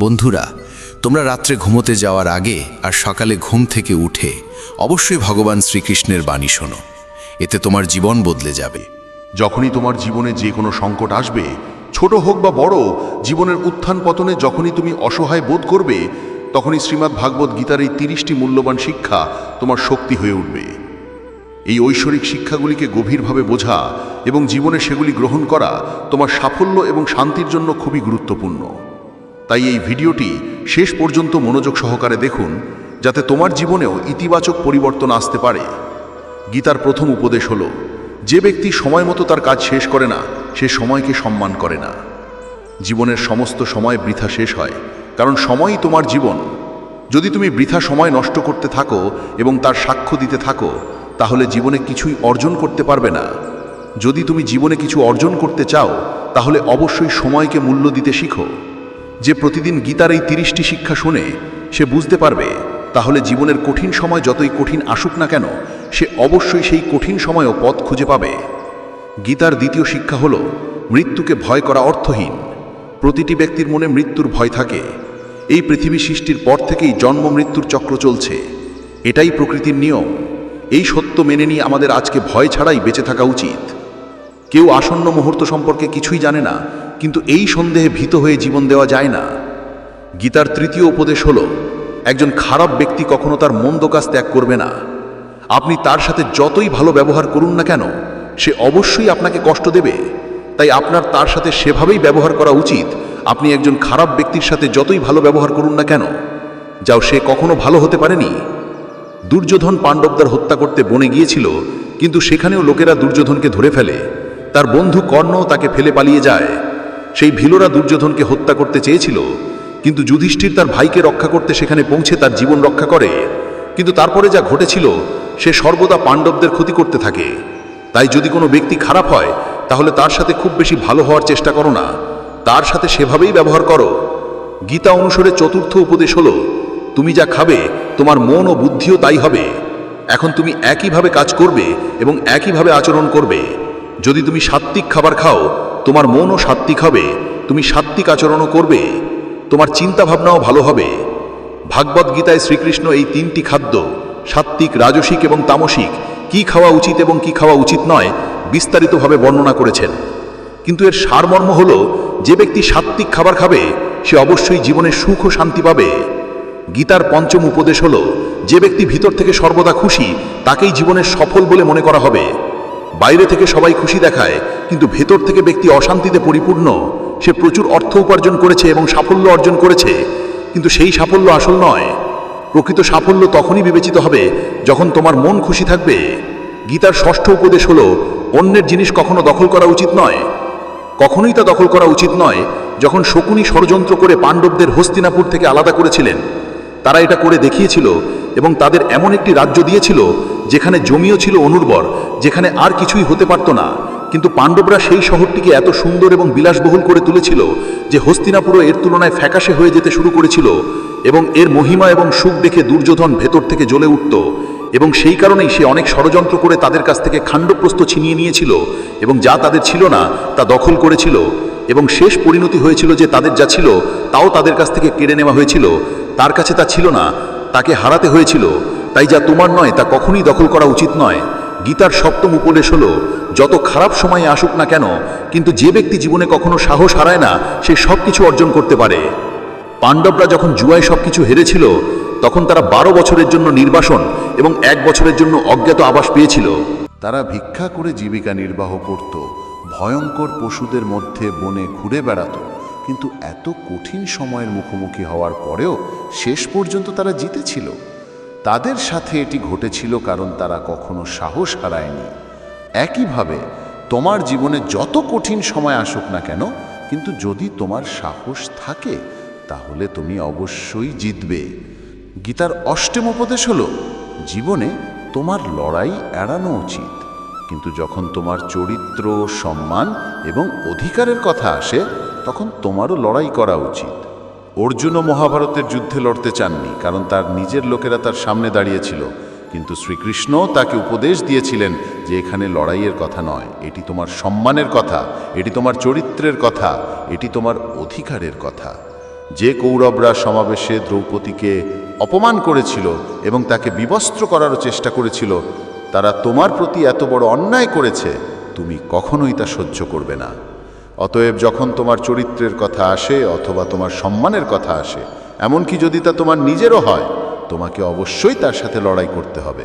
বন্ধুরা, তোমরা রাত্রে ঘুমোতে যাওয়ার আগে আর সকালে ঘুম থেকে উঠে অবশ্যই ভগবান শ্রীকৃষ্ণের বাণী শোনো। এতে তোমার জীবন বদলে যাবে। যখনই তোমার জীবনে যে কোনো সংকট আসবে, ছোট হোক বা বড়, জীবনের উত্থান পতনে যখনই তুমি অসহায় বোধ করবে, তখনই শ্রীমদ্ ভাগবত গীতার এই তিরিশটি মূল্যবান শিক্ষা তোমার শক্তি হয়ে উঠবে। এই ঐশ্বরিক শিক্ষাগুলিকে গভীরভাবে বোঝা এবং জীবনে সেগুলি গ্রহণ করা তোমার সাফল্য এবং শান্তির জন্য খুবই গুরুত্বপূর্ণ। তাই এই ভিডিওটি শেষ পর্যন্ত মনোযোগ সহকারে দেখুন, যাতে তোমার জীবনেও ইতিবাচক পরিবর্তন আসতে পারে। গীতার প্রথম উপদেশ হল, যে ব্যক্তি সময় মতো তার কাজ শেষ করে না, সে সময়কে সম্মান করে না। জীবনের সমস্ত সময় বৃথা শেষ হয়, কারণ সময়ই তোমার জীবন। যদি তুমি বৃথা সময় নষ্ট করতে থাকো এবং তার সাক্ষ্য দিতে থাকো, তাহলে জীবনে কিছুই অর্জন করতে পারবে না। যদি তুমি জীবনে কিছু অর্জন করতে চাও, তাহলে অবশ্যই সময়কে মূল্য দিতে শিখো। যে প্রতিদিন গীতার এই তিরিশটি শিক্ষা শুনে সে বুঝতে পারবে, তাহলে জীবনের কঠিন সময় যতই কঠিন আসুক না কেন, সে অবশ্যই সেই কঠিন সময়ও পথ খুঁজে পাবে। গীতার দ্বিতীয় শিক্ষা হল, মৃত্যুকে ভয় করা অর্থহীন। প্রতিটি ব্যক্তির মনে মৃত্যুর ভয় থাকে। এই পৃথিবী সৃষ্টির পর থেকেই জন্ম মৃত্যুর চক্র চলছে। এটাই প্রকৃতির নিয়ম। এই সত্য মেনে নিয়ে আমাদের আজকে ভয় ছাড়াই বেঁচে থাকা উচিত। কেউ আসন্ন মুহূর্ত সম্পর্কে কিছুই জানে না কিন্তু এই সন্দেহে ভীত হয়ে জীবন দেওয়া যায় না। গীতার তৃতীয় উপদেশ হল, একজন খারাপ ব্যক্তি কখনো তার মন্দ কাজ ত্যাগ করবে না। আপনি তার সাথে যতই ভালো ব্যবহার করুন না কেন, সে অবশ্যই আপনাকে কষ্ট দেবে। তাই আপনার তার সাথে সেভাবেই ব্যবহার করা উচিত। আপনি একজন খারাপ ব্যক্তির সাথে যতই ভালো ব্যবহার করুন না কেন, যাও সে কখনো ভালো হতে পারেনি। দুর্যোধন পাণ্ডবদের হত্যা করতে বনে গিয়েছিল, কিন্তু সেখানেও লোকেরা দুর্যোধনকে ধরে ফেলে। তার বন্ধু কর্ণ তাকে ফেলে পালিয়ে যায়। সেই ভিলোরা দুর্যোধনকে হত্যা করতে চেয়েছিল, কিন্তু যুধিষ্ঠির তার ভাইকে রক্ষা করতে সেখানে পৌঁছে তার জীবন রক্ষা করে। কিন্তু তারপরে যা ঘটেছিল, সে সর্বদা পাণ্ডবদের ক্ষতি করতে থাকে। তাই যদি কোনো ব্যক্তি খারাপ হয়, তাহলে তার সাথে খুব বেশি ভালো হওয়ার চেষ্টা করো না। তার সাথে সেভাবেই ব্যবহার করো। গীতা অনুসারে চতুর্থ উপদেশ হলো, তুমি যা খাবে, তোমার মন ও বুদ্ধিও তাই হবে। এখন তুমি একইভাবে কাজ করবে এবং একইভাবে আচরণ করবে। যদি তুমি সাত্ত্বিক খাবার খাও তোমার মনও সাত্ত্বিক হবে, তুমি সাত্ত্বিক আচরণও করবে, তোমার চিন্তা ভাবনাও ভালো হবে। ভাগবত গীতায় শ্রীকৃষ্ণ এই তিনটি খাদ্য, সাত্ত্বিক, রাজসিক এবং তামসিক, কি খাওয়া উচিত এবং কি খাওয়া উচিত নয়, বিস্তারিতভাবে বর্ণনা করেছেন। কিন্তু এর সারমর্ম হল, যে ব্যক্তি সাত্ত্বিক খাবার খাবে, সে অবশ্যই জীবনে সুখ ও শান্তি পাবে। গীতার পঞ্চম উপদেশ হল, যে ব্যক্তি ভিতর থেকে সর্বদা খুশি, তাকেই জীবনের সফল বলে মনে করা হবে। বাইরে থেকে সবাই খুশি দেখায়, কিন্তু ভেতর থেকে ব্যক্তি অশান্তিতে পরিপূর্ণ। সে প্রচুর অর্থ উপার্জন করেছে এবং সাফল্য অর্জন করেছে, কিন্তু সেই সাফল্য আসল নয়। প্রকৃত সাফল্য তখনই বিবেচিত হবে যখন তোমার মন খুশি থাকবে। গীতার ষষ্ঠ উপদেশ হল, অন্যের জিনিস কখনো দখল করা উচিত নয়। কখনোই তা দখল করা উচিত নয় যখন শকুনি ষড়যন্ত্র করে পাণ্ডবদের হস্তিনাপুর থেকে আলাদা করেছিলেন। তারা এটা করে দেখিয়েছিল এবং তাদের এমন একটি রাজ্য দিয়েছিল যেখানে জমিও ছিল অনুর্বর, যেখানে আর কিছুই হতে পারত না। কিন্তু পাণ্ডবরা সেই শহরটিকে এত সুন্দর এবং বিলাসবহুল করে তুলেছিল যে হস্তিনাপুরও এর তুলনায় ফ্যাকাশে হয়ে যেতে শুরু করেছিল এবং এর মহিমা এবং সুখ দেখে দুর্যোধন ভেতর থেকে জ্বলে উঠত এবং সেই কারণেই সে অনেক ষড়যন্ত্র করে তাদের কাছ থেকে খাণ্ডপ্রস্ত ছিনিয়ে নিয়েছিল এবং যা তাদের ছিল না, তা দখল করেছিল এবং শেষ পরিণতি হয়েছিল যে তাদের যা ছিল, তাও তাদের কাছ থেকে কেড়ে নেওয়া হয়েছিল। তার কাছে তা ছিল না, তাকে হারাতে হয়েছিল। তাই যা তোমার নয়, তা কখনই দখল করা উচিত নয়। গীতার সপ্তম উপদেশ হল, যত খারাপ সময়ে আসুক না কেন, কিন্তু যে ব্যক্তি জীবনে কখনো সাহস হারায় না, সে সব কিছু অর্জন করতে পারে। পাণ্ডবরা যখন জুয়ায় সব কিছু হেরেছিল, তখন তারা বারো বছরের জন্য নির্বাসন এবং এক বছরের জন্য অজ্ঞাত আবাস পেয়েছিল। তারা ভিক্ষা করে জীবিকা নির্বাহ করত, ভয়ঙ্কর পশুদের মধ্যে বনে ঘুরে বেড়াত। কিন্তু এত কঠিন সময়ের মুখোমুখি হওয়ার পরেও শেষ পর্যন্ত তারা জিতেছিল। তাদের সাথে এটি ঘটেছিল কারণ তারা কখনো সাহস হারায়নি। একইভাবে, তোমার জীবনে যত কঠিন সময় আসুক না কেন, কিন্তু যদি তোমার সাহস থাকে, তাহলে তুমি অবশ্যই জিতবে। গীতার অষ্টম উপদেশ হলো, জীবনে তোমার লড়াই এড়ানো উচিত। কিন্তু যখন তোমার চরিত্র, সম্মান এবং অধিকারের কথা আসে, তখন তোমারও লড়াই করা উচিত। অর্জুনও মহাভারতের যুদ্ধে লড়তে চাননি, কারণ তার নিজের লোকেরা তার সামনে দাঁড়িয়েছিল। কিন্তু শ্রীকৃষ্ণ তাকে উপদেশ দিয়েছিলেন যে এখানে লড়াইয়ের কথা নয়, এটি তোমার সম্মানের কথা, এটি তোমার চরিত্রের কথা, এটি তোমার অধিকারের কথা। যে কৌরবরা সমাবেশে দ্রৌপদীকে অপমান করেছিল এবং তাকে বিবস্ত্র করারও চেষ্টা করেছিল তারা তোমার প্রতি এত বড় অন্যায় করেছে, তুমি কখনোই তা সহ্য করবে না। অতএব যখন তোমার চরিত্রের কথা আসে অথবা তোমার সম্মানের কথা আসে, এমনকি যদি তা তোমার নিজেরও হয়, তোমাকে অবশ্যই তার সাথে লড়াই করতে হবে।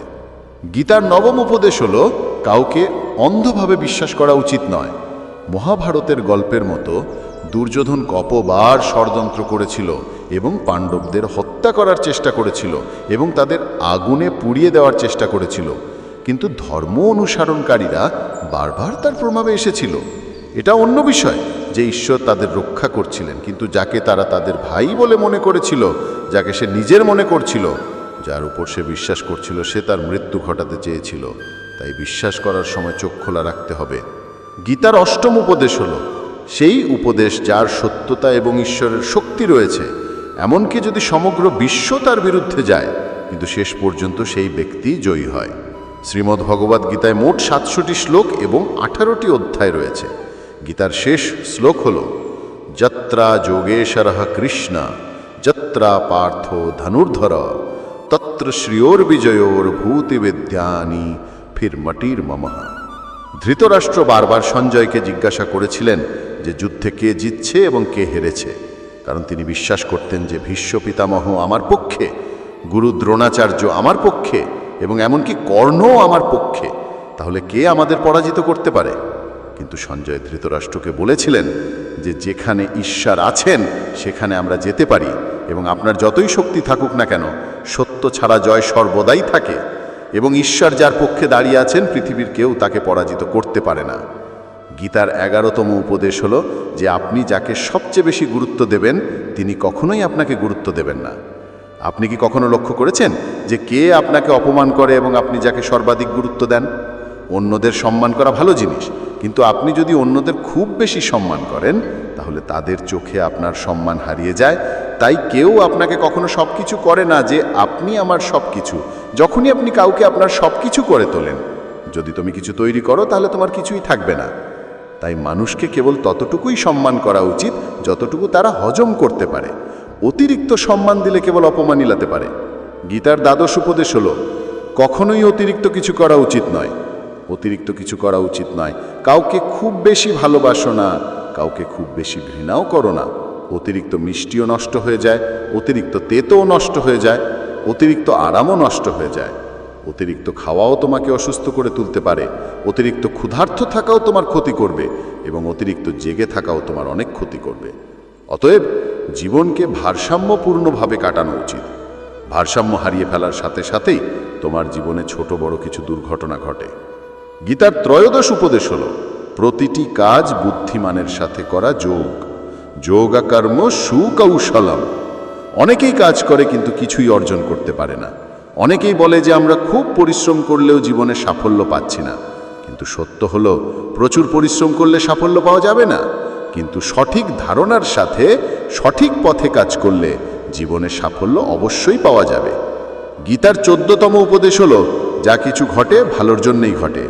গীতার নবম উপদেশ হল, কাউকে অন্ধভাবে বিশ্বাস করা উচিত নয়। মহাভারতের গল্পের মতো দুর্যোধন কপবার ষড়যন্ত্র করেছিল এবং পাণ্ডবদের হত্যা করার চেষ্টা করেছিল এবং তাদের আগুনে পুড়িয়ে দেওয়ার চেষ্টা করেছিল। কিন্তু ধর্ম অনুসারণকারীরা বারবার তার প্রভাবে এসেছিল। এটা অন্য বিষয় যে ঈশ্বর তাদের রক্ষা করছিলেন, কিন্তু যাকে তারা তাদের ভাই বলে মনে করেছিল, যাকে সে নিজের মনে করছিল, যার উপর সে বিশ্বাস করছিল, সে তার মৃত্যু ঘটাতে চেয়েছিল। তাই বিশ্বাস করার সময় চোখ খোলা রাখতে হবে। গীতার অষ্টম উপদেশ হলো, সেই উপদেশ যার সত্যতা এবং ঈশ্বরের শক্তি রয়েছে, এমনকি যদি সমগ্র বিশ্ব তার বিরুদ্ধে যায়, কিন্তু শেষ পর্যন্ত সেই ব্যক্তি জয়ী হয়। শ্রীমদ্ ভগবদ গীতায় মোট সাতশোটি শ্লোক এবং আঠারোটি অধ্যায় রয়েছে। গীতার শেষ শ্লোক হল, যত্রা যোগেশ্বর কৃষ্ণ, যত্রা পার্থ ধনুর্ধর, তত্র শ্রিয়োর বিজয়োর ভূতিবেদ্যানি ফির মটির মমঃ। ধৃতরাষ্ট্র বারবার সঞ্জয়কে জিজ্ঞাসা করেছিলেন যে যুদ্ধে কে জিতছে এবং কে হেরেছে। কারণ তিনি বিশ্বাস করতেন যে ভীষ্ম পিতামহ আমার পক্ষে, গুরু দ্রোণাচার্য আমার পক্ষে এবং এমনকি কর্ণও আমার পক্ষে। তাহলে কে আমাদের পরাজিত করতে পারে? কিন্তু সঞ্জয় ধৃতরাষ্ট্রকে বলেছিলেন যে যেখানে ঈশ্বর আছেন, সেখানে আমরা যেতে পারি এবং আপনার যতই শক্তি থাকুক না কেন, সত্য ছাড়া জয় সর্বদাই থাকে এবং ঈশ্বর যার পক্ষে দাঁড়িয়ে আছেন, পৃথিবীর কেউ তাকে পরাজিত করতে পারে না। গীতার এগারোতম উপদেশ হলো যে আপনি যাকে সবচেয়ে বেশি গুরুত্ব দেবেন, তিনি কখনোই আপনাকে গুরুত্ব দেবেন না। আপনি কি কখনো লক্ষ্য করেছেন যে কে আপনাকে অপমান করে এবং আপনি যাকে সর্বাধিক গুরুত্ব দেন? অন্যদের সম্মান করা ভালো জিনিস, কিন্তু আপনি যদি অন্যদের খুব বেশি সম্মান করেন, তাহলে তাদের চোখে আপনার সম্মান হারিয়ে যায়। তাই কেউ আপনাকে কখনো সব কিছু করে না যে আপনি আমার সব কিছু যখনই আপনি কাউকে আপনার সব কিছু করে তোলেন, যদি তুমি কিছু তৈরি করো, তাহলে তোমার কিছুই থাকবে না। তাই মানুষকে কেবল ততটুকুই সম্মান করা উচিত, যতটুকু তারা হজম করতে পারে। অতিরিক্ত সম্মান দিলে কেবল অপমান ইলাতে পারে। গীতার দ্বাদশ উপদেশ হলো, কখনোই অতিরিক্ত কিছু করা উচিত নয়। অতিরিক্ত কিছু করা উচিত নয়। কাউকে খুব বেশি ভালোবাসো না, কাউকে খুব বেশি ঘৃণাও করো না। অতিরিক্ত মিষ্টিও নষ্ট হয়ে যায়, অতিরিক্ত তেতও নষ্ট হয়ে যায়, অতিরিক্ত আরামও নষ্ট হয়ে যায়। অতিরিক্ত খাওয়াও তোমাকে অসুস্থ করে তুলতে পারে, অতিরিক্ত ক্ষুধার্থ থাকাও তোমার ক্ষতি করবে, এবং অতিরিক্ত জেগে থাকাও তোমার অনেক ক্ষতি করবে। অতএব জীবনকে ভারসাম্যপূর্ণভাবে কাটানো উচিত। ভারসাম্য হারিয়ে ফেলার সাথে সাথেই তোমার জীবনে ছোট বড় কিছু দুর্ঘটনা ঘটে। গীতার ত্রয়োদশ উপদেশ হল, প্রতিটি কাজ বুদ্ধিমানের সাথে করা যোগ। যোগাকর্ম সুকৌশলম। অনেকেই কাজ করে কিন্তু কিছুই অর্জন করতে পারে না। অনেকেই বলে যে আমরা খুব পরিশ্রম করলেও জীবনে সাফল্য পাচ্ছি না। কিন্তু সত্য হলো, প্রচুর পরিশ্রম করলে সাফল্য পাওয়া যাবে না। কিন্তু সঠিক ধারণার সাথে সঠিক পথে কাজ করলে জীবনে সাফল্য অবশ্যই পাওয়া যাবে। গীতার চোদ্দতম উপদেশ হলো, যা কিছু ঘটে, ভালোর জন্যই ঘটে।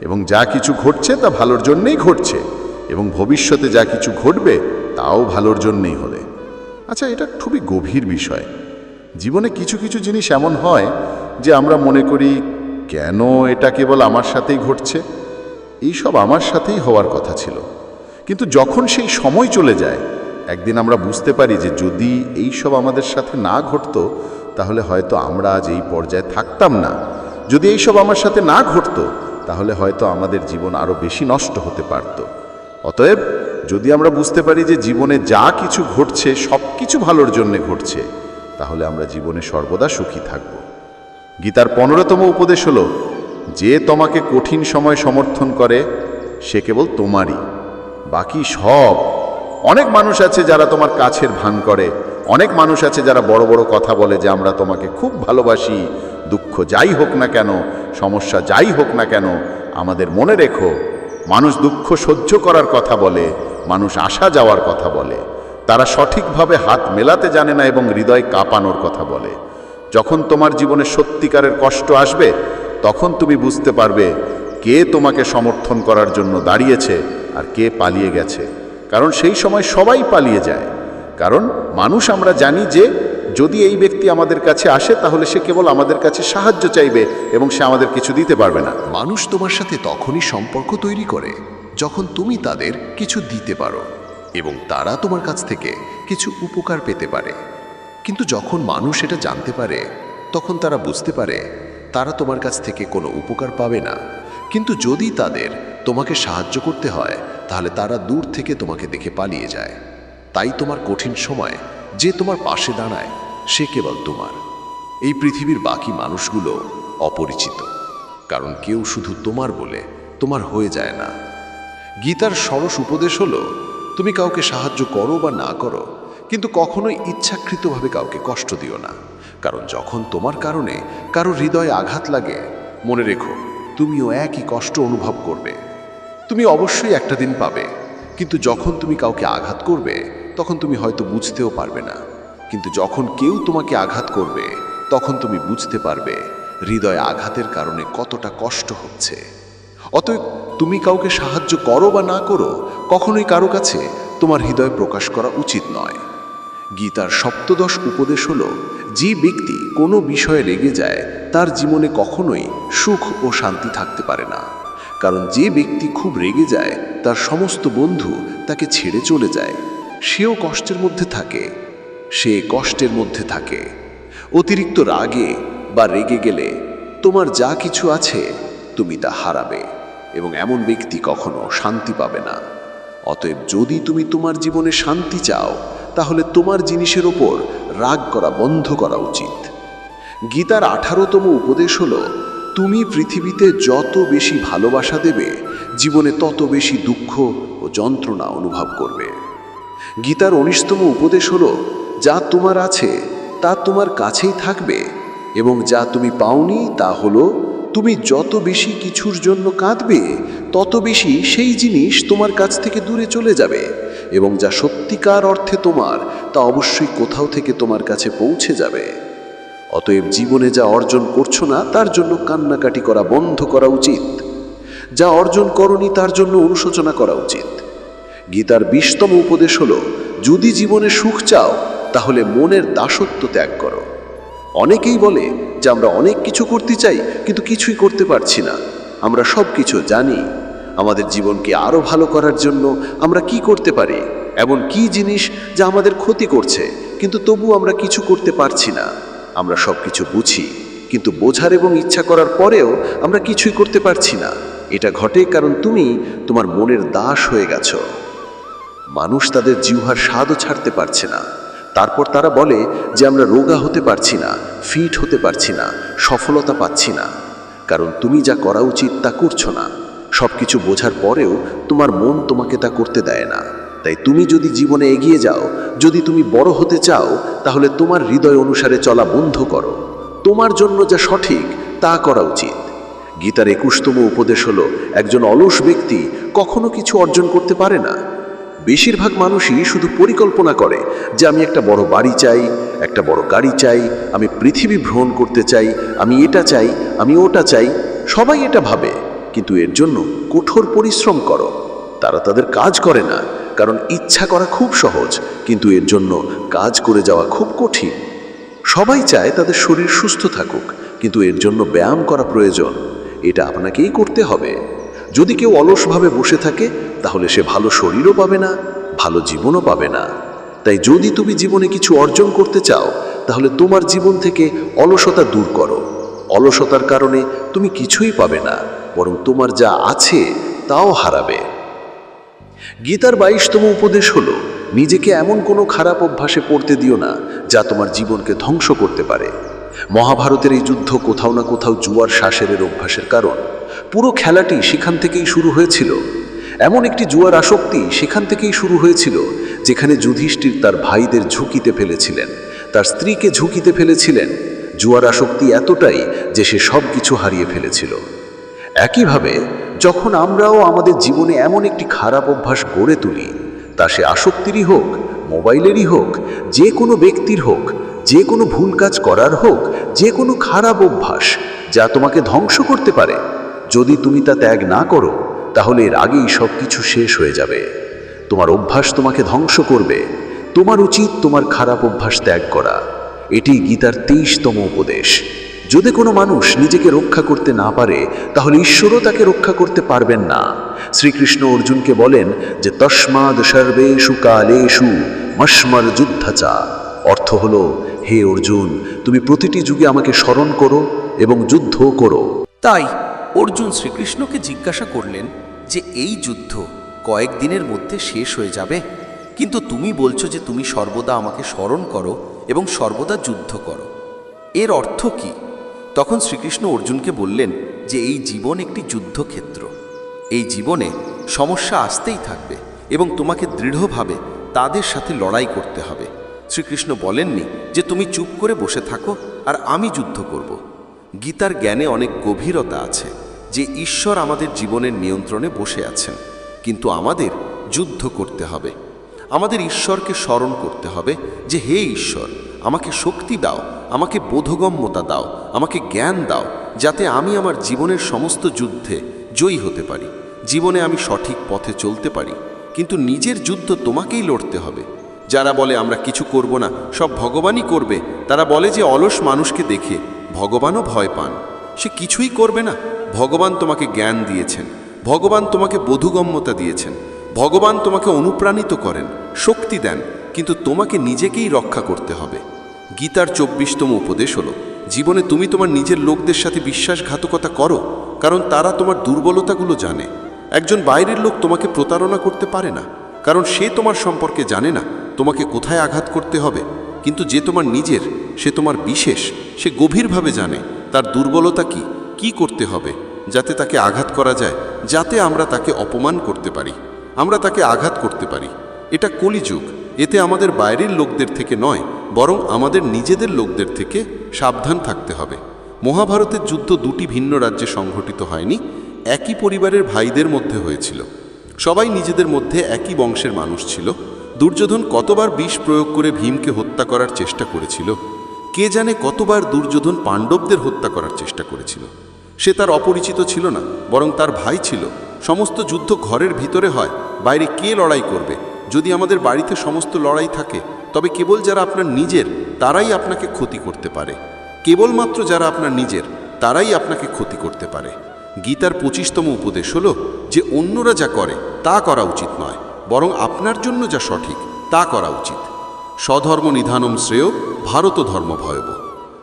এবং যা কিছু ঘটছে, তা ভালোর জন্যই ঘটছে। এবং ভবিষ্যতে যা কিছু ঘটবে, তাও ভালোর জন্যই হবে আচ্ছা এটা খুবই গভীর বিষয়। জীবনে কিছু কিছু জিনিস এমন হয় যে আমরা মনে করি, কেন এটা কেবল আমার সাথেই ঘটছে? এইসব আমার সাথেই হওয়ার কথা ছিল। কিন্তু যখন সেই সময় চলে যায়, একদিন আমরা বুঝতে পারি যে যদি এই সব আমাদের সাথে না ঘটতো, তাহলে হয়তো আমরা আজ এই পর্যায়ে থাকতাম না। যদি এই সব আমার সাথে না ঘটতো, তাহলে হয়তো আমাদের জীবন আরও বেশি নষ্ট হতে পারত। অতএব, যদি আমরা বুঝতে পারি যে জীবনে যা কিছু ঘটছে সব কিছু ভালোর জন্যে ঘটছে, তাহলে আমরা জীবনে সর্বদা সুখী থাকব। গীতার পনেরোতম উপদেশ হল, যে তোমাকে কঠিন সময় সমর্থন করে, সে কেবল তোমারই। বাকি সব। অনেক মানুষ আছে যারা তোমার কাছের ভান করে। অনেক মানুষ আছে যারা বড় বড় কথা বলে যে আমরা তোমাকে খুব ভালোবাসি। দুঃখ যাই হোক না কেন, সমস্যা যাই হোক না কেন, আমাদের মনে রেখো, মানুষ দুঃখ সহ্য করার কথা বলে, মানুষ আসা যাওয়ার কথা বলে। তারা সঠিকভাবে হাত মেলাতে জানে না এবং হৃদয় কাঁপানোর কথা বলে। যখন তোমার জীবনে সত্যিকারের কষ্ট আসবে, তখন তুমি বুঝতে পারবে কে তোমাকে সমর্থন করার জন্য দাঁড়িয়েছে আর কে পালিয়ে গেছে। কারণ সেই সময় সবাই পালিয়ে যায়। কারণ মানুষ আমরা জানি যে, যদি এই ব্যক্তি আমাদের কাছে আসে, তাহলে সে কেবল আমাদের কাছে সাহায্য চাইবে এবং সে আমাদের কিছু দিতে পারবে না। মানুষ তোমার সাথে তখনই সম্পর্ক তৈরি করে, যখন তুমি তাদের কিছু দিতে পারো এবং তারা তোমার কাছ থেকে কিছু উপকার পেতে পারে। কিন্তু যখন মানুষ এটা জানতে পারে, তখন তারা বুঝতে পারে, তারা তোমার কাছ থেকে কোনো উপকার পাবে না। কিন্তু যদি তাদের তোমাকে সাহায্য করতে হয়, তাহলে তারা দূর থেকে তোমাকে দেখে পালিয়ে যায়। তাই তোমার কঠিন সময়, যে তোমার পাশে দাঁড়ায়, সে কেবল তোমার। এই পৃথিবীর বাকি মানুষগুলো অপরিচিত, কারণ কেউ শুধু তোমার বলে তোমার হয়ে যায় না। গীতার সরস উপদেশ হলো, তুমি কাউকে সাহায্য করো বা না করো, কিন্তু কখনোই ইচ্ছাকৃতভাবে কাউকে কষ্ট দিও না। কারণ যখন তোমার কারণে কারও হৃদয়ে আঘাত লাগে, মনে রেখো, তুমিও একই কষ্ট অনুভব করবে। তুমি অবশ্যই একটা দিন পাবে। কিন্তু যখন তুমি কাউকে আঘাত করবে, তখন তুমি হয়তো বুঝতেও পারবে না। কিন্তু যখন কেউ তোমাকে আঘাত করবে, তখন তুমি বুঝতে পারবে হৃদয়ে আঘাতের কারণে কতটা কষ্ট হচ্ছে। অতএব তুমি কাউকে সাহায্য করো বা না করো, কখনোই কারও কাছে তোমার হৃদয় প্রকাশ করা উচিত নয়। গীতার সপ্তদশ উপদেশ হল, যে ব্যক্তি কোনো বিষয়ে রেগে যায়, তার জীবনে কখনোই সুখ ও শান্তি থাকতে পারে না। কারণ যে ব্যক্তি খুব রেগে যায়, তার সমস্ত বন্ধু তাকে ছেড়ে চলে যায়। সেও কষ্টের মধ্যে থাকে। সে কষ্টের মধ্যে থাকে। অতিরিক্ত রাগে বা রেগে গেলে তোমার যা কিছু আছে, তুমি তা হারাবে এবং এমন ব্যক্তি কখনো শান্তি পাবে না। অতএব যদি তুমি তোমার জীবনে শান্তি চাও, তাহলে তোমার জিনিসের ওপর রাগ করা বন্ধ করা উচিত। গীতার আঠারোতম উপদেশ হল তুমি পৃথিবীতে যত বেশি ভালোবাসা দেবে, জীবনে তত বেশি দুঃখ ও যন্ত্রণা অনুভব করবে। গীতার উনিশতম উপদেশ হলো, যা তোমার আছে, তা তোমার কাছেই থাকবে, এবং যা তুমি পাওনি, তা হলো, তুমি যত বেশি কিছুর জন্য কাঁদবে, তত বেশি সেই জিনিস তোমার কাছ থেকে দূরে চলে যাবে, এবং যা সত্যিকার অর্থে তোমার, তা অবশ্যই কোথাও থেকে তোমার কাছে পৌঁছে যাবে। অতএব জীবনে যা অর্জন করছ না, তার জন্য কান্নাকাটি করা বন্ধ করা উচিত। যা অর্জন করনি, তার জন্য অনুশোচনা করা উচিত। গীতার বিশতম উপদেশ হলো, যদি জীবনে সুখ চাও, তাহলে মনের দাসত্ব ত্যাগ করো। অনেকেই বলে যে আমরা অনেক কিছু করতে চাই, কিন্তু কিছুই করতে পারছি না। আমরা সব কিছু জানি। আমাদের জীবনকে আরও ভালো করার জন্য আমরা কি করতে পারি? এমন কি জিনিস যা আমাদের ক্ষতি করছে, কিন্তু তবু আমরা কিছু করতে পারছি না? আমরা সব কিছু বুঝি, কিন্তু বোঝার এবং ইচ্ছা করার পরেও আমরা কিছুই করতে পারছি না। এটা ঘটে কারণ তুমি তোমার মনের দাস হয়ে গেছো। মানুষ তাদের জিহ্বার স্বাদও ছাড়তে পারছে না। তারপর তারা বলে যে আমরা রোগা হতে পারছি না, ফিট হতে পারছি না, সফলতা পাচ্ছি না। কারণ তুমি যা করা উচিত তা করছ না। সব কিছু বোঝার পরেও তোমার মন তোমাকে তা করতে দেয় না। তাই তুমি যদি জীবনে এগিয়ে যাও, যদি তুমি বড় হতে চাও, তাহলে তোমার হৃদয় অনুসারে চলা বন্ধ করো। তোমার জন্য যা সঠিক, তা করা উচিত। গীতার একুশতম উপদেশ হলো, একজন অলস ব্যক্তি কখনো কিছু অর্জন করতে পারে না। বেশিরভাগ মানুষই শুধু পরিকল্পনা করে যে আমি একটা বড় বাড়ি চাই, একটা বড় গাড়ি চাই, আমি পৃথিবী ভ্রমণ করতে চাই, আমি এটা চাই, আমি ওটা চাই, সবাই এটা ভাবে। কিন্তু এর জন্য কঠোর পরিশ্রম করো। তারা তাদের কাজ করে না। কারণ ইচ্ছা করা খুব সহজ, কিন্তু এর জন্য কাজ করে যাওয়া খুব কঠিন। সবাই চায় তাদের শরীর সুস্থ থাকুক, কিন্তু এর জন্য ব্যায়াম করা প্রয়োজন, এটা আপনাকেই করতে হবে। যদি কেউ অলসভাবে বসে থাকে, তাহলে সে ভালো শরীরও পাবে না, ভালো জীবনও পাবে না। তাই যদি তুমি জীবনে কিছু অর্জন করতে চাও, তাহলে তোমার জীবন থেকে অলসতা দূর করো। অলসতার কারণে তুমি কিছুই পাবে না, বরং তোমার যা আছে, তাও হারাবে। গীতার বাইশতম উপদেশ হলো, নিজেকে এমন কোনো খারাপ অভ্যাসে পড়তে দিও না, যা তোমার জীবনকে ধ্বংস করতে পারে। মহাভারতের এই যুদ্ধ কোথাও না কোথাও জুয়ার শাসের অভ্যাসের কারণ। পুরো খেলাটি সেখান থেকেই শুরু হয়েছিল। এমন একটি জুয়ার আসক্তি সেখান থেকেই শুরু হয়েছিল, যেখানে যুধিষ্ঠির তার ভাইদের ঝুঁকিতে ফেলেছিলেন, তার স্ত্রীকে ঝুঁকিতে ফেলেছিলেন। জুয়ার আসক্তি এতটাই যে সে সব কিছু হারিয়ে ফেলেছিল। একইভাবে যখন আমরাও আমাদের জীবনে এমন একটি খারাপ অভ্যাস গড়ে তুলি, তা সে আসক্তিরই হোক, মোবাইলেরই হোক, যে কোনো ব্যক্তির হোক, যে কোনো ভুল কাজ করার হোক, যে কোনো খারাপ অভ্যাস যা তোমাকে ধ্বংস করতে পারে, যদি তুমি তা ত্যাগ না করো, তাহলে এর আগেই সব কিছু শেষ হয়ে যাবে। তোমার অভ্যাস তোমাকে ধ্বংস করবে, তোমার উচিত তোমার খারাপ অভ্যাস ত্যাগ করা। এটি গীতার তেইশতম উপদেশ। যদি কোনো মানুষ নিজেকে রক্ষা করতে না পারে, তাহলে ঈশ্বরও তাকে রক্ষা করতে পারবেন না। শ্রীকৃষ্ণ অর্জুনকে বলেন যে তস্মাদ সর্বেষু কালেষু মস্মর যুদ্ধাচা। অর্থ হলো, হে অর্জুন, তুমি প্রতিটি যুগে আমাকে স্মরণ করো এবং যুদ্ধ করো। তাই অর্জুন শ্রীকৃষ্ণকে জিজ্ঞাসা করলেন যে, এই যুদ্ধ কয়েক দিনের মধ্যে শেষ হয়ে যাবে? কিন্তু তুমি বলছো যে, তুমি সর্বদা আমাকে স্মরণ করো এবং সর্বদা যুদ্ধ করো। এর অর্থ কি? তখন শ্রীকৃষ্ণ অর্জুনকে বললেন যে এই জীবন একটি যুদ্ধক্ষেত্র। এই জীবনে সমস্যা আসতেই থাকবে এবং তোমাকে দৃঢ়ভাবে তাদের সাথে লড়াই করতে হবে। শ্রীকৃষ্ণ বলেননি যে তুমি চুপ করে বসে থাকো আর আমি যুদ্ধ করব। গীতার জ্ঞানে অনেক গভীরতা আছে যে ঈশ্বর আমাদের জীবনের নিয়ন্ত্রণে বসে আছেন, কিন্তু আমাদের যুদ্ধ করতে হবে। আমাদের ঈশ্বরকে স্মরণ করতে হবে যে হে ঈশ্বর আমাকে শক্তি দাও, আমাকে বোধগম্যতা দাও, আমাকে জ্ঞান দাও, যাতে আমি আমার জীবনের সমস্ত যুদ্ধে জয়ী হতে পারি। জীবনে আমি সঠিক পথে চলতে পারি, কিন্তু নিজের যুদ্ধ তোমাকেই লড়তে হবে। যারা বলে আমরা কিছু করব না, সব ভগবানই করবে। তারা বলে যে অলস মানুষকে দেখে ভগবানও ভয় পান। সে কিছুই করবে না। ভগবান তোমাকে জ্ঞান দিয়েছেন, ভগবান তোমাকে বোধগম্যতা দিয়েছেন, ভগবান তোমাকে অনুপ্রাণিত করেন, শক্তি দেন, কিন্তু তোমাকে নিজেকেই রক্ষা করতে হবে। গীতার চব্বিশতম উপদেশ হলো, জীবনে তুমি তোমার নিজের লোকদের সাথে বিশ্বাসঘাতকতা করো, কারণ তারা তোমার দুর্বলতাগুলো জানে। একজন বাইরের লোক তোমাকে প্রতারণা করতে পারে না, কারণ সে তোমার সম্পর্কে জানে না, তোমাকে কোথায় আঘাত করতে হবে। কিন্তু যে তোমার নিজের, সে তোমার বিশেষ, সে গভীরভাবে জানে, তার দুর্বলতা কি কি করতে হবে, যাতে তাকে আঘাত করা যায়, যাতে আমরা তাকে অপমান করতে পারি। আমরা তাকে আঘাত করতে পারি। এটা কলিযুগ। এতে আমাদের বাইরের লোকদের থেকে নয়, বরং আমাদের নিজেদের লোকদের থেকে সাবধান থাকতে হবে। মহাভারতের যুদ্ধ দুটি ভিন্ন রাজ্যে সংঘটিত হয়নি, একই পরিবারের ভাইদের মধ্যে হয়েছিল। সবাই নিজেদের মধ্যে একই বংশের মানুষ ছিল। দুর্যোধন কতবার বিষ প্রয়োগ করে ভীমকে হত্যা করার চেষ্টা করেছিল, কে জানে কতবার দুর্যোধন পাণ্ডবদের হত্যা করার চেষ্টা করেছিল। সে তার অপরিচিত ছিল না, বরং তার ভাই ছিল। সমস্ত যুদ্ধ ঘরের ভিতরে হয়, বাইরে কে লড়াই করবে? যদি আমাদের বাড়িতে সমস্ত লড়াই থাকে, তবে কেবল যারা আপনার নিজের, তারাই আপনাকে ক্ষতি করতে পারে। কেবলমাত্র যারা আপনার নিজের, তারাই আপনাকে ক্ষতি করতে পারে। গীতার পঁচিশতম উপদেশ হলো যে অন্যরা যা করে, তা করা উচিত নয়, বরং আপনার জন্য যা সঠিক, তা করা উচিত। স্বধর্ম নিধানম শ্রেয়, ভারত ধর্ম ভয়ব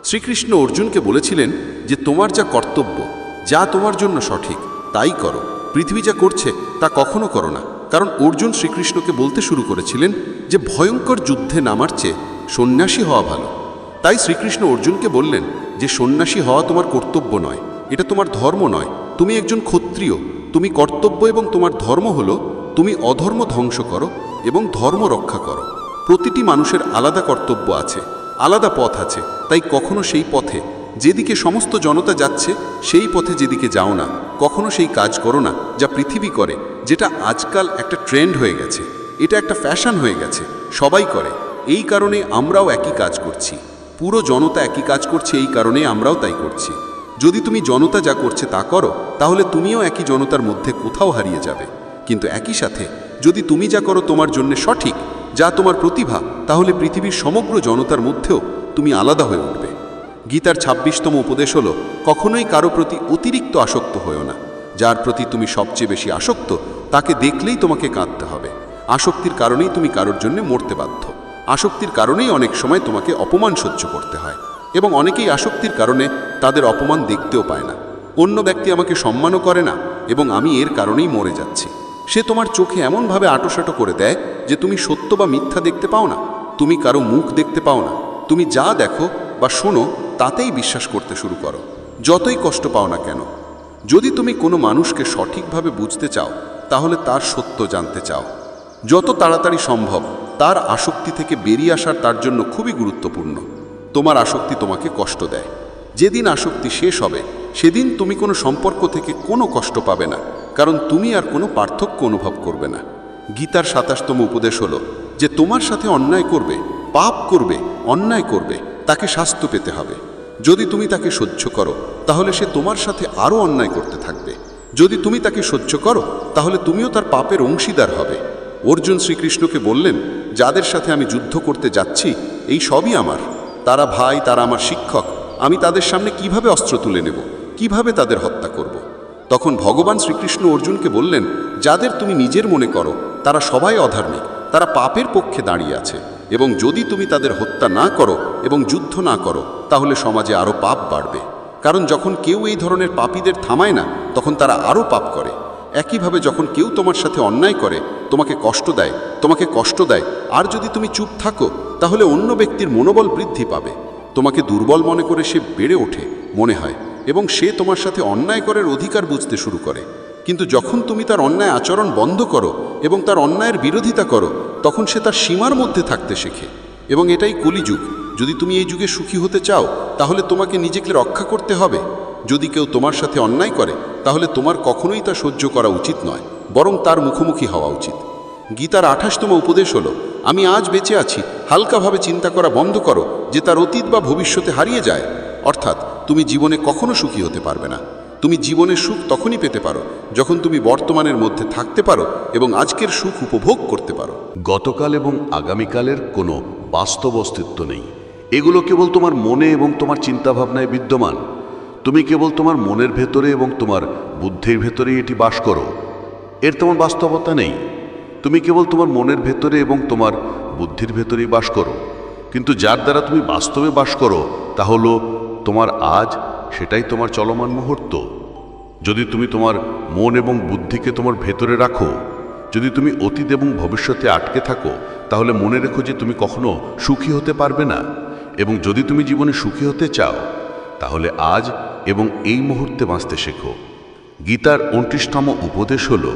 শ্রীকৃষ্ণ অর্জুনকে বলেছিলেন যে তোমার যা কর্তব্য, যা তোমার জন্য সঠিক, তাই করো। পৃথিবী যা করছে, তা কখনো করো না। কারণ অর্জুন শ্রীকৃষ্ণকে বলতে শুরু করেছিলেন যে ভয়ঙ্কর যুদ্ধে নামার চেয়ে সন্ন্যাসী হওয়া ভালো। তাই শ্রীকৃষ্ণ অর্জুনকে বললেন যে সন্ন্যাসী হওয়া তোমার কর্তব্য নয়, এটা তোমার ধর্ম নয়, তুমি একজন ক্ষত্রিয়, তুমি কর্তব্য এবং তোমার ধর্ম হলো তুমি অধর্ম ধ্বংস করো এবং ধর্ম রক্ষা করো। প্রতিটি মানুষের আলাদা কর্তব্য আছে, আলাদা পথ আছে, তাই কখনো সেই পথে যেদিকে সমস্ত জনতা যাচ্ছে, সেই পথে যেদিকে যাও না, কখনো সেই কাজ করো না যা পৃথিবী করে, যেটা আজকাল একটা ট্রেন্ড হয়ে গেছে। এটা একটা ফ্যাশন হয়ে গেছে, সবাই করে। এই কারণে আমরাও একই কাজ করছি। পুরো জনতা একই কাজ করছে, এই কারণে আমরাও তাই করছি। যদি তুমি জনতা যা করছে তা করো, তাহলে তুমিও একই জনতার মধ্যে কোথাও হারিয়ে যাবে। কিন্তু একই সাথে, যদি তুমি যা করো তোমার জন্য সঠিক, যা তোমার প্রতিভা, তাহলে পৃথিবীর সমগ্র জনতার মধ্যেও তুমি আলাদা হয়ে উঠবে। গীতার ছাব্বিশতম উপদেশ হলো, কখনোই কারও প্রতি অতিরিক্ত আসক্ত হয়েও না। যার প্রতি তুমি সবচেয়ে বেশি আসক্ত, তাকে দেখলেই তোমাকে কাঁদতে হবে। আসক্তির কারণেই তুমি কারোর জন্য মরতে বাধ্য। আসক্তির কারণেই অনেক সময় তোমাকে অপমান সহ্য করতে হয় এবং অনেকেই আসক্তির কারণে তাদের অপমান দেখতেও পায় না। অন্য ব্যক্তি আমাকে সম্মানও করে না এবং আমি এর কারণেই মরে যাচ্ছি। সে তোমার চোখে এমনভাবে আটোসাটো করে দেয় যে তুমি সত্য বা মিথ্যা দেখতে পাও না। তুমি কারও মুখ দেখতে পাও না। তুমি যা দেখো বা শোনো তাতেই বিশ্বাস করতে শুরু করো। যতই কষ্ট পাও না কেন। যদি তুমি কোনো মানুষকে সঠিকভাবে বুঝতে চাও, তাহলে তার সত্য জানতে চাও। যত তাড়াতাড়ি সম্ভব, তার আসক্তি থেকে বেরিয়ে আসার তার জন্য খুবই গুরুত্বপূর্ণ। তোমার আসক্তি তোমাকে কষ্ট দেয়। যেদিন আসক্তি শেষ হবে, সেদিন তুমি কোনো সম্পর্ক থেকে কোনো কষ্ট পাবে না, কারণ তুমি আর কোনো পার্থক্য অনুভব করবে না। গীতার সাতাশতম উপদেশ হলো যে তোমার সাথে অন্যায় করবে, পাপ করবে, অন্যায় করবে, তাকে শাস্তি পেতে হবে। যদি তুমি তাকে সহ্য করো, তাহলে সে তোমার সাথে আরও অন্যায় করতে থাকবে। যদি তুমি তাকে সহ্য করো, তাহলে তুমিও তার পাপের অংশীদার হবে। অর্জুন শ্রীকৃষ্ণকে বললেন, যাদের সাথে আমি যুদ্ধ করতে যাচ্ছি, এই সবই আমার। তারা ভাই, তারা আমার শিক্ষক। আমি তাদের সামনে কীভাবে অস্ত্র তুলে নেব? কীভাবে তাদের হত্যা করব? তখন ভগবান শ্রীকৃষ্ণ অর্জুনকে বললেন, যাদের তুমি নিজের মনে করো, তারা সবাই অধার্মিক। তারা পাপের পক্ষে দাঁড়িয়ে আছে। এবং যদি তুমি তাদের হত্যা না করো এবং যুদ্ধ না করো, তাহলে সমাজে আরও পাপ বাড়বে। কারণ যখন কেউ এই ধরনের পাপীদের থামায় না, তখন তারা আরও পাপ করে। একইভাবে যখন কেউ তোমার সাথে অন্যায় করে, তোমাকে কষ্ট দেয়, তোমাকে কষ্ট দেয়, আর যদি তুমি চুপ থাকো, তাহলে অন্য ব্যক্তির মনোবল বৃদ্ধি পাবে। তোমাকে দুর্বল মনে করে সে বেড়ে ওঠে, মনে হয়, এবং সে তোমার সাথে অন্যায় করার অধিকার বুঝতে শুরু করে। কিন্তু যখন তুমি তার অন্যায় আচরণ বন্ধ করো এবং তার অন্যায়ের বিরোধিতা করো, তখন সে তার সীমার মধ্যে থাকতে শেখে। এবং এটাই কলিযুগ। যদি তুমি এই যুগে সুখী হতে চাও, তাহলে তোমাকে নিজেকে রক্ষা করতে হবে। যদি কেউ তোমার সাথে অন্যায় করে, তাহলে তোমার কখনোই তা সহ্য করা উচিত নয়, বরং তার মুখোমুখি হওয়া উচিত। গীতার আঠাশতম উপদেশ হলো, আমি আজ বেঁচে আছি, হালকাভাবে চিন্তা করা বন্ধ করো, যে তার অতীত বা ভবিষ্যতে হারিয়ে যায়। অর্থাৎ, তুমি জীবনে কখনো সুখী হতে পারবে না। তুমি জীবনের সুখ তখনই পেতে পারো, যখন তুমি বর্তমানের মধ্যে থাকতে পারো এবং আজকের সুখ উপভোগ করতে পারো। গতকাল এবং আগামীকালের কোনো বাস্তব অস্তিত্ব নেই। এগুলো কেবল তোমার মনে এবং তোমার চিন্তাভাবনায় বিদ্যমান। তুমি কেবল তোমার মনের ভেতরে এবং তোমার বুদ্ধির ভেতরেই এটি বাস করো। এর তেমন বাস্তবতা নেই। তুমি কেবল তোমার মনের ভেতরে এবং তোমার বুদ্ধির ভেতরেই বাস করো। কিন্তু যার দ্বারা তুমি বাস্তবে বাস করো, তা হলো তোমার আজ সেটাই তোমার চলমান মুহূর্ত। যদি তুমি তোমার মন এবং বুদ্ধিকে তোমার ভেতরে রাখো, যদি তুমি অতীত এবং ভবিষ্যতে আটকে থাকো, তাহলে মনে রেখো যে তুমি কখনো সুখী হতে পারবে না। এবং যদি তুমি জীবনে সুখী হতে চাও, তাহলে আজ এবং এই মুহূর্তে বাঁচতে শেখো। গীতার উনত্রিশতম উপদেশ হল,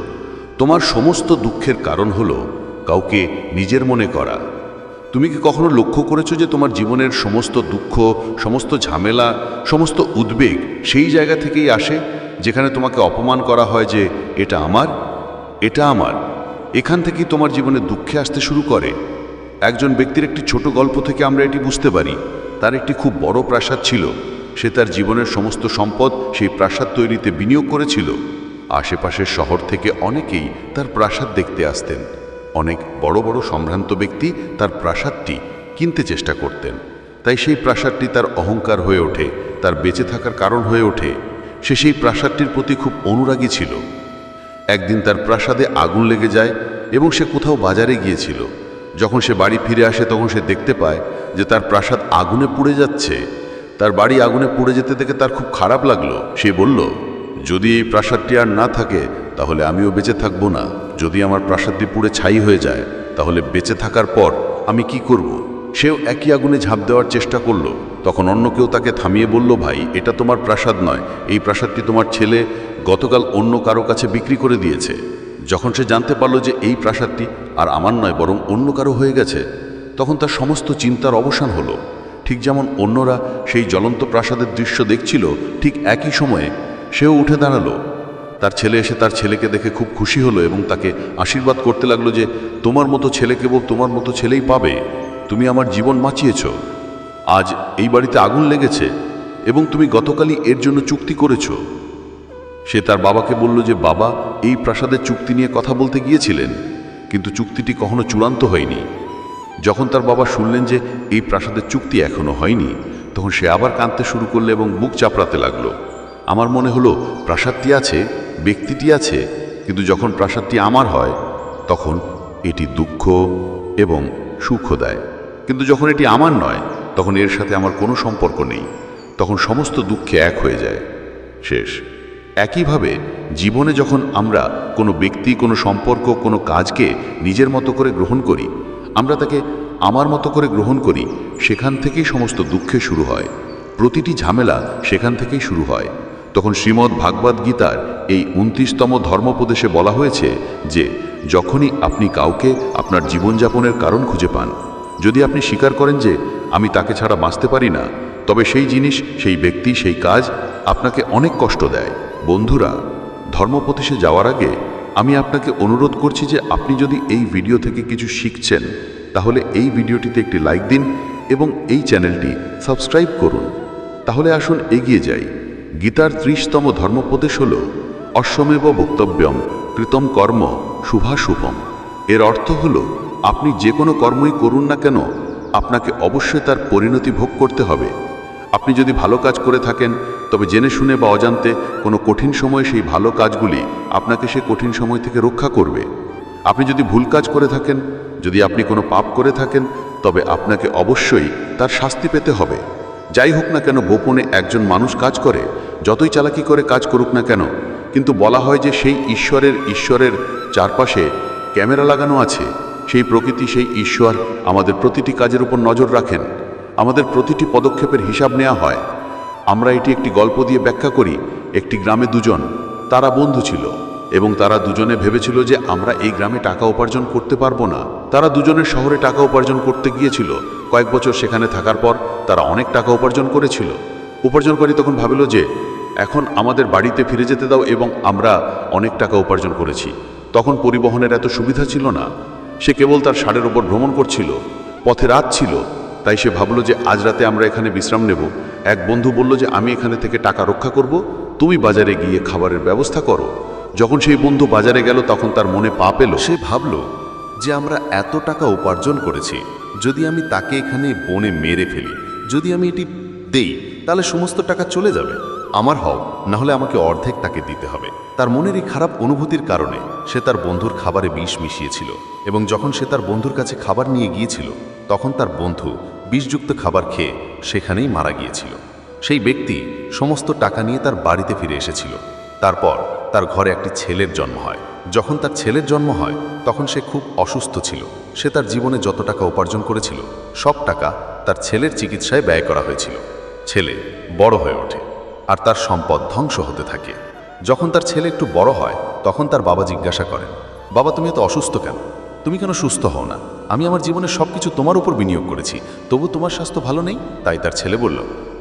তোমার সমস্ত দুঃখের কারণ হল কাউকে নিজের মনে করা। তুমি কি কখনো লক্ষ্য করেছ যে তোমার জীবনের সমস্ত দুঃখ, সমস্ত ঝামেলা, সমস্ত উদ্বেগ সেই জায়গা থেকেই আসে যেখানে তোমাকে অপমান করা হয় যে এটা আমার এটা আমার? এখান থেকেই তোমার জীবনে দুঃখে আসতে শুরু করে। একজন ব্যক্তির একটি ছোট গল্প থেকে আমরা এটি বুঝতে পারি। তার একটি খুব বড় প্রাসাদ ছিল। সে তার জীবনের সমস্ত সম্পদ সেই প্রাসাদ তৈরিতে বিনিয়োগ করেছিল। আশেপাশের শহর থেকে অনেকেই তার প্রাসাদ দেখতে আসতেন। অনেক বড় বড় সম্ভ্রান্ত ব্যক্তি তার প্রাসাদটি কিনতে চেষ্টা করতেন। তাই সেই প্রাসাদটি তার অহংকার হয়ে ওঠে, তার বেঁচে থাকার কারণ হয়ে ওঠে। সে সেই প্রাসাদটির প্রতি খুব অনুরাগী ছিল। একদিন তার প্রাসাদে আগুন লেগে যায় এবং সে কোথাও বাজারে গিয়েছিল। যখন সে বাড়ি ফিরে আসে তখন সে দেখতে পায় যে তার প্রাসাদ আগুনে পুড়ে যাচ্ছে। তার বাড়ি আগুনে পুড়ে যেতে দেখে তার খুব খারাপ লাগল। সে বলল, যদি এই প্রাসাদটি আর না থাকে তাহলে আমিও বেঁচে থাকব না। যদি আমার প্রাসাদটি পুড়ে ছাই হয়ে যায়, তাহলে বেঁচে থাকার পর আমি কি করব। সেও একই আগুনে ঝাঁপ দেওয়ার চেষ্টা করল। তখন অন্য কেউ তাকে থামিয়ে বলল, ভাই, এটা তোমার প্রাসাদ নয়। এই প্রাসাদটি তোমার ছেলে গতকাল অন্য কারও কাছে বিক্রি করে দিয়েছে। যখন সে জানতে পারল যে এই প্রাসাদটি আর আমার নয়, বরং অন্য কারও হয়ে গেছে, তখন তার সমস্ত চিন্তার অবসান হলো। ঠিক যেমন অন্যরা সেই জ্বলন্ত প্রাসাদের দৃশ্য দেখছিল, ঠিক একই সময়ে সেও উঠে দাঁড়াল। তার ছেলে এসে তার ছেলেকে দেখে খুব খুশি হলো এবং তাকে আশীর্বাদ করতে লাগল যে, তোমার মতো ছেলে কেবল তোমার মতো ছেলেই পাবে। তুমি আমার জীবন বাঁচিয়েছ। আজ এই বাড়িতে আগুন লেগেছে এবং তুমি গতকালই এর জন্য চুক্তি করেছ। সে তার বাবাকে বলল যে, বাবা, এই প্রাসাদের চুক্তি নিয়ে কথা বলতে গিয়েছিলেন, কিন্তু চুক্তিটি কখনো চূড়ান্ত হয়নি। যখন তার বাবা শুনলেন যে এই প্রাসাদের চুক্তি এখনও হয়নি, তখন সে আবার কাঁদতে শুরু করল এবং বুক চাপড়াতে লাগল। আমার মনে হলো, প্রাসাদটি আছে ব্যক্তিটি আছে, কিন্তু যখন প্রাসাদটি আমার হয়, তখন এটি দুঃখ এবং সুখ দেয়। কিন্তু যখন এটি আমার নয়, তখন এর সাথে আমার কোনো সম্পর্ক নেই। তখন সমস্ত দুঃখে এক হয়ে যায়। শেষ। একইভাবে, জীবনে যখন আমরা কোনো ব্যক্তি, কোনো সম্পর্ক, কোনো কাজকে নিজের মতো করে গ্রহণ করি, আমরা তাকে আমার মতো করে গ্রহণ করি, সেখান থেকেই সমস্ত দুঃখে শুরু হয়। প্রতিটি ঝামেলা সেখান থেকেই শুরু হয়। তখন শ্রীমদ্ ভাগবত গীতার এই উনত্রিশতম ধর্মোপদেশে বলা হয়েছে যে, যখনই আপনি কাউকে আপনার জীবনযাপনের কারণ খুঁজে পান, যদি আপনি স্বীকার করেন যে, আমি তাকে ছাড়া বাঁচতে পারি না, তবে সেই জিনিস, সেই ব্যক্তি, সেই কাজ আপনাকে অনেক কষ্ট দেয়। বন্ধুরা ধর্মপতিশে যাওয়ার আগে আমি আপনাকে অনুরোধ করছি যে, আপনি যদি এই ভিডিও থেকে কিছু শিখছেন, তাহলে এই ভিডিওটিতে একটি লাইক দিন এবং এই চ্যানেলটি সাবস্ক্রাইব করুন। তাহলে আসুন এগিয়ে যাই। গীতার ত্রিশতম ধর্মোপদেশ হল অশ্বমেব বক্তব্যম কৃতম কর্ম শুভাশুভম। এর অর্থ হল, আপনি যে কোনো কর্মই করুন না কেন, আপনাকে অবশ্যই তার পরিণতি ভোগ করতে হবে। আপনি যদি ভালো কাজ করে থাকেন, তবে জেনে শুনে বা অজান্তে কোনো কঠিন সময়ে সেই ভালো কাজগুলি আপনাকে সে কঠিন সময় থেকে রক্ষা করবে। আপনি যদি ভুল কাজ করে থাকেন, যদি আপনি কোনো পাপ করে থাকেন, তবে আপনাকে অবশ্যই তার শাস্তি পেতে হবে। যাই হোক না কেন গোপনে একজন মানুষ কাজ করে, যতই চালাকি করে কাজ করুক না কেন, কিন্তু বলা হয় যে সেই ঈশ্বরের ঈশ্বরের চারপাশে ক্যামেরা লাগানো আছে, সেই প্রকৃতি সেই ঈশ্বর আমাদের প্রতিটি কাজের উপর নজর রাখেন, আমাদের প্রতিটি পদক্ষেপের হিসাব নেওয়া হয়। আমরা এটি একটি গল্প দিয়ে ব্যাখ্যা করি, একটি গ্রামে দুজন, তারা বন্ধু ছিল এবং তারা দুজনে ভেবেছিল যে আমরা এই গ্রামে টাকা উপার্জন করতে পারব না। তারা দুজনের শহরে টাকা উপার্জন করতে গিয়েছিল কয়েক বছর সেখানে থাকার পর তারা অনেক টাকা উপার্জন করেছিল। উপার্জনকারী তখন ভাবিল যে, এখন আমাদের বাড়িতে ফিরে যেতে দাও এবং আমরা অনেক টাকা উপার্জন করেছি। তখন পরিবহনের এত সুবিধা ছিল না। সে কেবল তার ষাঁড়ের ওপর ভ্রমণ করছিল। পথে রাত ছিল। তাই সে ভাবলো যে, আজ রাতে আমরা এখানে বিশ্রাম নেব। এক বন্ধু বলল যে, আমি এখানে থেকে টাকা রক্ষা করব। তুমি বাজারে গিয়ে খাবারের ব্যবস্থা করো। যখন সেই বন্ধু বাজারে গেল, তখন তার মনে পা পেল। সে ভাবল যে, আমরা এত টাকা উপার্জন করেছি। যদি আমি তাকে এখানে বনে মেরে ফেলি, যদি আমি এটি দেই, তাহলে সমস্ত টাকা চলে যাবে। আমার হও না হলে আমাকে অর্ধেক তাকে দিতে হবে। তার মনের এই খারাপ অনুভূতির কারণে সে তার বন্ধুর খাবারে বিষ মিশিয়েছিল এবং যখন সে তার বন্ধুর কাছে খাবার নিয়ে গিয়েছিল, তখন তার বন্ধু বিষযুক্ত খাবার খেয়ে সেখানেই মারা গিয়েছিল। সেই ব্যক্তি সমস্ত টাকা নিয়ে তার বাড়িতে ফিরে এসেছিল। তারপর তার ঘরে একটি ছেলের জন্ম হয়। যখন তার ছেলের জন্ম হয়, তখন সে খুব অসুস্থ ছিল। সে তার জীবনে যত টাকা উপার্জন করেছিল, সব টাকা তার ছেলের চিকিৎসায় ব্যয় করা হয়েছিল। ছেলে বড় হয়ে ওঠে আর তার সম্পদ ধ্বংস হতে থাকে। যখন তার ছেলে একটু বড় হয়, তখন তার বাবা জিজ্ঞাসা করেন, বাবা, তুমি এত অসুস্থ কেন? তুমি কেন সুস্থ হও না? আমি আমার জীবনে সব কিছু তোমার উপর বিনিয়োগ করেছি, তবু তোমার স্বাস্থ্য ভালো নেই? তাই তার ছেলে বলল,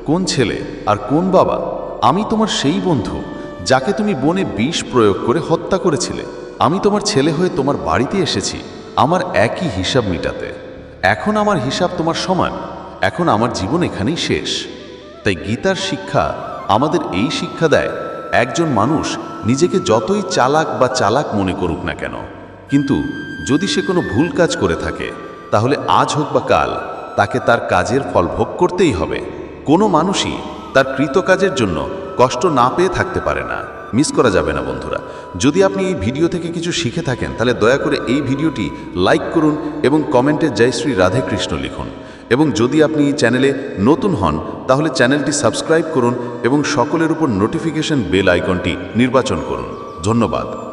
কোন ছেলে আর কোন বাবা? আমি তোমার সেই বন্ধু যাকে তুমি বনে বিষ প্রয়োগ করে হত্যা করেছিলে, আমি তোমার ছেলে হয়ে তোমার বাড়িতে এসেছি, আমার একই হিসাব মিটাতে। এখন আমার হিসাব তোমার সমান, এখন আমার জীবন এখানেই শেষ। তাই গীতার শিক্ষা আমাদের এই শিক্ষা দেয়, একজন মানুষ নিজেকে যতই চালাক বা চালাক মনে করুক না কেন, কিন্তু যদি সে কোনো ভুল কাজ করে থাকে, তাহলে আজ হোক বা কাল, তাকে তার কাজের ফল ভোগ করতেই হবে। কোনো মানুষই তার কৃতকাজের জন্য কষ্ট না পেয়ে থাকতে পারে না। মিস করা যাবে না, বন্ধুরা। যদি আপনি এই ভিডিও থেকে কিছু শিখে থাকেন, তাহলে দয়া করে এই ভিডিওটি লাইক করুন এবং কমেন্টে জয় শ্রী রাধে কৃষ্ণ লিখুন। এবং যদি আপনি এই চ্যানেলে নতুন হন, তাহলে চ্যানেলটি সাবস্ক্রাইব করুন এবং সকলের উপর নোটিফিকেশন বেল আইকনটি নির্বাচন করুন। ধন্যবাদ।